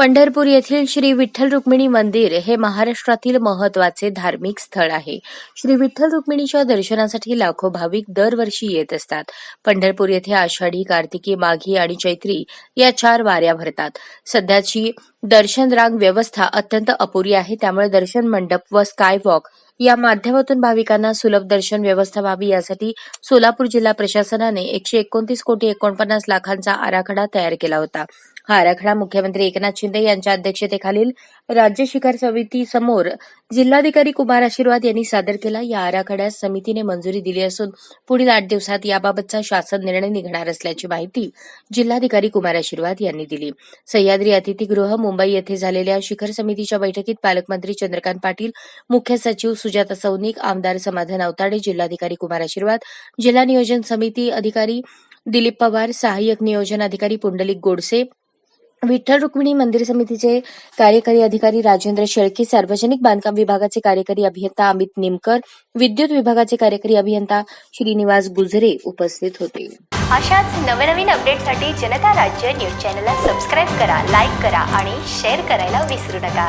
पंढरपूर येथील श्री विठ्ठल रुक्मिणी मंदिर हे महाराष्ट्रातील महत्त्वाचे धार्मिक स्थळ आहे. श्री विठ्ठल रुक्मिणीच्या दर्शनासाठी लाखो भाविक दरवर्षी येत असतात. पंढरपूर येथे आषाढी कार्तिकी माघी आणि चैत्री या चार वाऱ्या भरतात. सध्याची दर्शन रांग व्यवस्था अत्यंत अपुरी आहे. त्यामुळे दर्शन मंडप व स्कायवॉक या माध्यमातून भाविकांना सुलभ दर्शन व्यवस्था व्हावी. यासाठी सोलापूर जिल्हा प्रशासनाने एकशे एकोणतीस कोटी एकोणपन्नास लाखांचा आराखडा तयार केला होता. हा आराखडा मुख्यमंत्री एकनाथ शिंदे यांच्या अध्यक्षतेखालील राज्य शिखर समिती समोर जिल्हाधिकारी कुमार आशीर्वाद यांनी सादर केला. या आराखड्यास समितीने मंजुरी दिली असून पुढील आठ दिवसात याबाबतचा शासन निर्णय निघणार असल्याची माहिती जिल्हाधिकारी कुमार आशीर्वाद यांनी दिली. सह्याद्री अतिथीगृह मुंबई येथे झालेल्या शिखर समितीच्या बैठकीत पालकमंत्री चंद्रकांत पाटील मुख्य सचिव सुजाता सौनिक आमदार समाधान अवताडे जिल्हाधिकारी कुमार आशीर्वाद जिल्हा नियोजन समिती अधिकारी दिलीप पवार सहाय्यक नियोजन अधिकारी पुंडलिक गोडसे विठ्ठल रुक्मिणी मंदिर समितीचे कार्यकारी अधिकारी राजेंद्र शेळके सार्वजनिक बांधकाम विभागाचे कार्यकारी अभियंता अमित निमकर विद्युत विभागाचे कार्यकारी अभियंता श्रीनिवास गुजरे उपस्थित होते. अशाच नवनवीन अपडेटसाठी जनता राज्य न्यूज चॅनलला सबस्क्राईब करा लाईक करा आणि शेअर करायला विसरू नका.